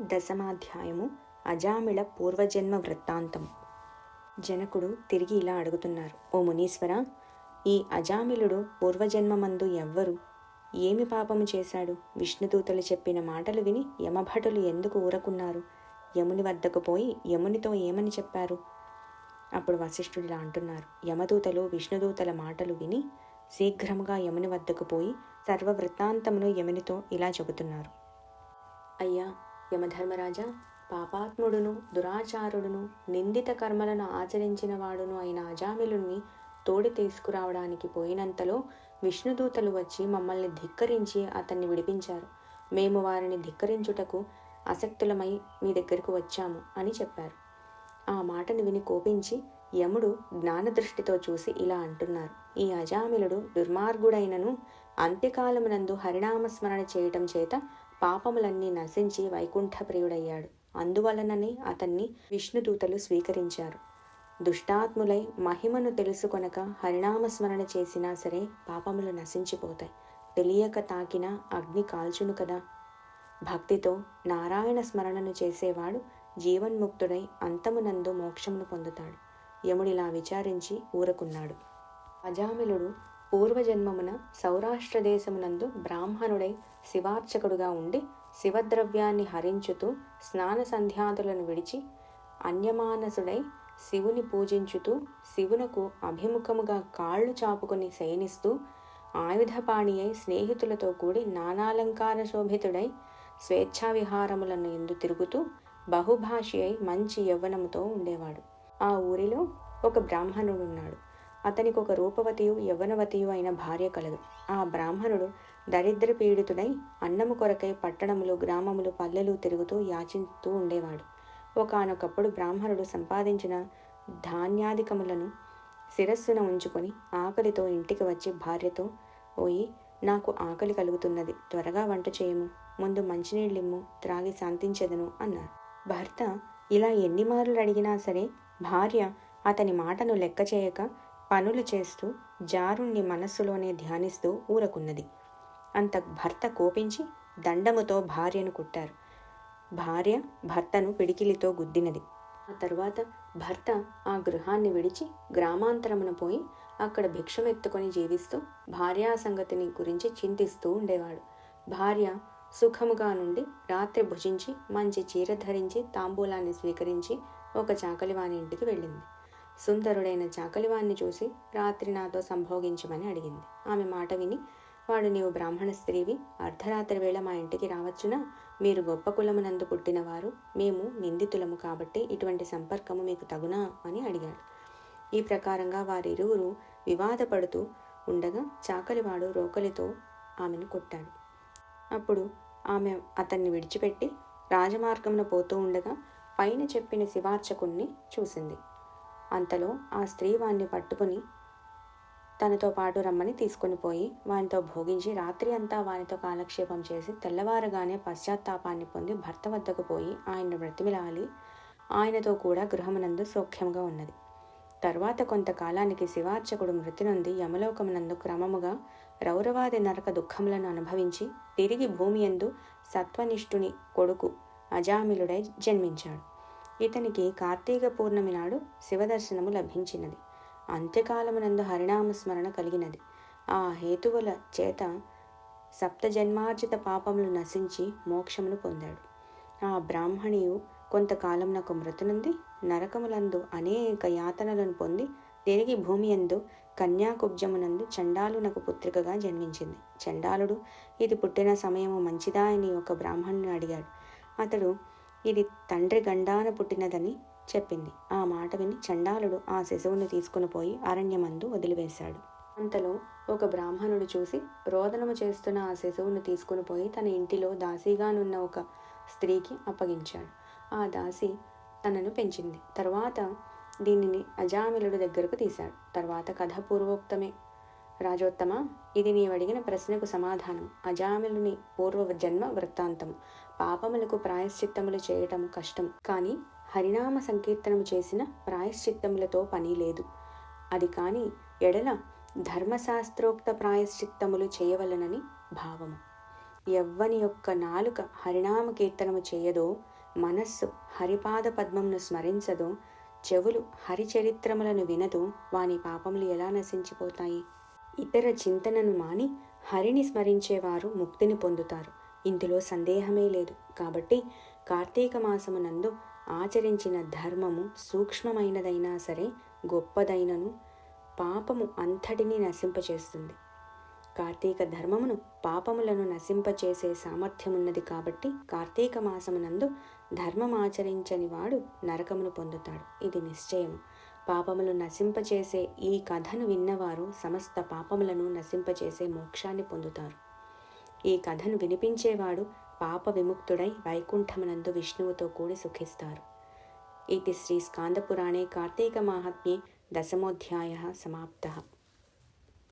దశమాధ్యాయము అజామిళ పూర్వజన్మ వృత్తాంతం. జనకుడు తిరిగి ఇలా అడుగుతున్నారు ఓ మునీశ్వర ఈ అజామిలుడు పూర్వజన్మమందు ఎవ్వరు? ఏమి పాపము చేశాడు? విష్ణుదూతలు చెప్పిన మాటలు విని యమభటులు ఎందుకు ఊరకున్నారు? యముని వద్దకు పోయి యమునితో ఏమని చెప్పారు? అప్పుడు వశిష్ఠుడు ఇలా అంటున్నారు యమదూతలు విష్ణుదూతల మాటలు విని శీఘ్రముగా యముని వద్దకు పోయి సర్వ వృత్తాంతమును యమునితో ఇలా చెబుతున్నారు. అయ్యా యమధర్మరాజా పాపాత్ముడును దురాచారుడును నిందిత కర్మలను ఆచరించిన వాడును అయిన అజామిలుని తోడి తీసుకురావడానికి పోయినంతలో విష్ణుదూతలు వచ్చి మమ్మల్ని ధిక్కరించి అతన్ని విడిపించారు. మేము వారిని ధిక్కరించుటకు ఆసక్తులమై మీ దగ్గరకు వచ్చాము అని చెప్పారు. ఆ మాటను విని కోపించి యముడు జ్ఞానదృష్టితో చూసి ఇలా అంటున్నారు. ఈ అజామిలుడు దుర్మార్గుడైనను అంత్యకాలమునందు హరినామస్మరణ చేయటం చేత పాపములన్నీ నశించి వైకుంఠప్రియుడయ్యాడు. అందువలననే అతన్ని విష్ణుదూతలు స్వీకరించారు. దుష్టాత్ములై మహిమను తెలుసుకొనక హరినామస్మరణ చేసినా సరే పాపములు నశించిపోతాయి. తెలియక తాకిన అగ్ని కాల్చును కదా. భక్తితో నారాయణ స్మరణను చేసేవాడు జీవన్ముక్తుడై అంతమునందు మోక్షమును పొందుతాడు. యముడిలా విచారించి ఊరకున్నాడు. అజామిలుడు పూర్వజన్మమున సౌరాష్ట్ర దేశమునందు బ్రాహ్మణుడై శివార్చకుడుగా ఉండి శివద్రవ్యాన్ని హరించుతూ స్నాన సంధ్యాదులను విడిచి అన్యమానసుడై శివుని పూజించుతూ శివునకు అభిముఖముగా కాళ్ళు చాపుకొని శయనిస్తూ ఆయుధపాణి అయి స్నేహితులతో కూడి నానాలంకార శోభితుడై స్వేచ్ఛా విహారములను ఎందు తిరుగుతూ బహుభాషి అయి మంచి యవ్వనముతో ఉండేవాడు. ఆ ఊరిలో ఒక బ్రాహ్మణుడు ఉన్నాడు అతనికి ఒక రూపవతియు యవ్వనవతియు అయిన భార్య కలదు. ఆ బ్రాహ్మణుడు దరిద్ర పీడితుడై అన్నము కొరకై పట్టణములు గ్రామములు పల్లెలు తిరుగుతూ యాచిస్తూ ఉండేవాడు. ఒకనొకప్పుడు బ్రాహ్మణుడు సంపాదించిన ధాన్యాధికములను శిరస్సున ఉంచుకొని ఆకలితో ఇంటికి వచ్చి భార్యతో ఓయి నాకు ఆకలి కలుగుతున్నది త్వరగా వంట చేయము ముందు మంచినీళ్ళిమ్ము త్రాగి శాంతించెదను అన్నారు. భర్త ఇలా ఎన్ని మార్లు అడిగినా సరే భార్య అతని మాటను లెక్క చేయక పనులు చేస్తూ జారుణ్ణి మనస్సులోనే ధ్యానిస్తూ ఊరకున్నది. అంత భర్త కోపించి దండముతో భార్యను కుట్టారు. భార్య భర్తను పిడికిలితో గుద్దినది. ఆ తర్వాత భర్త ఆ గృహాన్ని విడిచి గ్రామాంతరమున పోయి అక్కడ భిక్షమెత్తుకొని జీవిస్తూ భార్యా సంగతిని గురించి చింతిస్తూ ఉండేవాడు. భార్య సుఖముగా నుండి రాత్రి భుజించి మంచి చీర ధరించి తాంబూలాన్ని స్వీకరించి ఒక చాకలివాని ఇంటికి వెళ్ళింది. సుందరుడైన చాకలివాణ్ణి చూసి రాత్రి నాతో సంభోగించమని అడిగింది. ఆమె మాట విని వాడు నీవు బ్రాహ్మణ స్త్రీవి అర్ధరాత్రి వేళ మా ఇంటికి రావచ్చునా? మీరు గొప్ప కులమునందు పుట్టినవారు మేము నిందితులము కాబట్టి ఇటువంటి సంపర్కము మీకు తగునా అని అడిగాడు. ఈ ప్రకారంగా వారిరువురు వివాదపడుతూ ఉండగా చాకలివాడు రోకలితో ఆమెను కొట్టాడు. అప్పుడు ఆమె అతన్ని విడిచిపెట్టి రాజమార్గమున పోతూ ఉండగా పైన చెప్పిన శివార్చకుణ్ణి చూసింది. అంతలో ఆ స్త్రీ వాణ్ణి పట్టుకుని తనతో పాటు రమ్మని తీసుకుని పోయి వానితో భోగించి రాత్రి అంతా వానితో కాలక్షేపం చేసి తెల్లవారగానే పశ్చాత్తాపాన్ని పొంది భర్త వద్దకు పోయి ఆయన్ను బ్రతిమిలాలి. ఆయనతో కూడా గృహమునందు సౌఖ్యంగా ఉన్నది. తర్వాత కొంతకాలానికి శివార్చకుడు మృతి నుండి యమలోకమునందు క్రమముగా రౌరవాది నరక దుఃఖములను అనుభవించి తిరిగి భూమి ఎందు సత్వనిష్ఠుని కొడుకు అజామిలుడై జన్మించాడు. ఇతనికి కార్తీక పూర్ణమి నాడు శివదర్శనము లభించినది. అంత్యకాలమునందు హరినామస్మరణ కలిగినది. ఆ హేతువుల చేత సప్తజన్మార్జిత పాపములు నశించి మోక్షమును పొందాడు. ఆ బ్రాహ్మణియు కొంతకాలంనకు మృతునుంది. నరకములందు అనేక యాతనలను పొంది తిరిగి భూమి ఎందు కన్యాకుబ్జమునందు చండాలునకు పుత్రికగా జన్మించింది. చండాలుడు ఇది పుట్టిన సమయము మంచిదా అని ఒక బ్రాహ్మణుని అడిగాడు. అతడు ఇది తండ్రి గండాన పుట్టినదని చెప్పింది. ఆ మాట విని చండాలుడు ఆ శిశువుని తీసుకుని పోయి అరణ్యమందు వదిలివేశాడు. అంతలో ఒక బ్రాహ్మణుడు చూసి రోదనము చేస్తున్న ఆ శిశువును తీసుకుని పోయి తన ఇంటిలో దాసీగానున్న ఒక స్త్రీకి అప్పగించాడు. ఆ దాసి తనను పెంచింది. తర్వాత దీనిని అజామిలుడు దగ్గరకు తీశాడు. తర్వాత కథ పూర్వోక్తమే రాజోత్తమ ఇది నీవడిగిన ప్రశ్నకు సమాధానం. అజామిలుని పూర్వ జన్మ వృత్తాంతము పాపములకు ప్రాయశ్చిత్తములు చేయటం కష్టం. కానీ హరినామ సంకీర్తనము చేసిన ప్రాయశ్చిత్తములతో పని లేదు. అది కాని ఎడల ధర్మశాస్త్రోక్త ప్రాయశ్చిత్తములు చేయవలనని భావము. ఎవ్వని యొక్క నాలుక హరినామ కీర్తనము చేయదో మనస్సు హరిపాద పద్మంను స్మరించదో చెవులు హరిచరిత్రములను వినదో వాని పాపములు ఎలా నశించిపోతాయి? ఇతర చింతనను మాని హరిని స్మరించేవారు ముక్తిని పొందుతారు. ఇందులో సందేహమే లేదు. కాబట్టి కార్తీక మాసమునందు ఆచరించిన ధర్మము సూక్ష్మమైనదైనా సరే గొప్పదైనను పాపము అంతటిని నశింపచేస్తుంది. కార్తీక ధర్మమును పాపములను నశింపచేసే సామర్థ్యమున్నది కాబట్టి కార్తీక మాసమునందు ధర్మమాచరించని వాడు నరకమును పొందుతాడు. ఇది నిశ్చయం పాపములు నశింపచేసే ఈ కథను విన్నవారు సమస్త పాపములను నశింపచేసే మోక్షాన్ని పొందుతారు. ఈ కథను వినిపించేవాడు పాప విముక్తుడై వైకుంఠమునందు విష్ణువుతో కూడి సుఖిస్తారు. ఇది శ్రీ స్కాందపురాణే కార్తీక మాహాత్మ్యే దశమోధ్యాయ సమాప్త.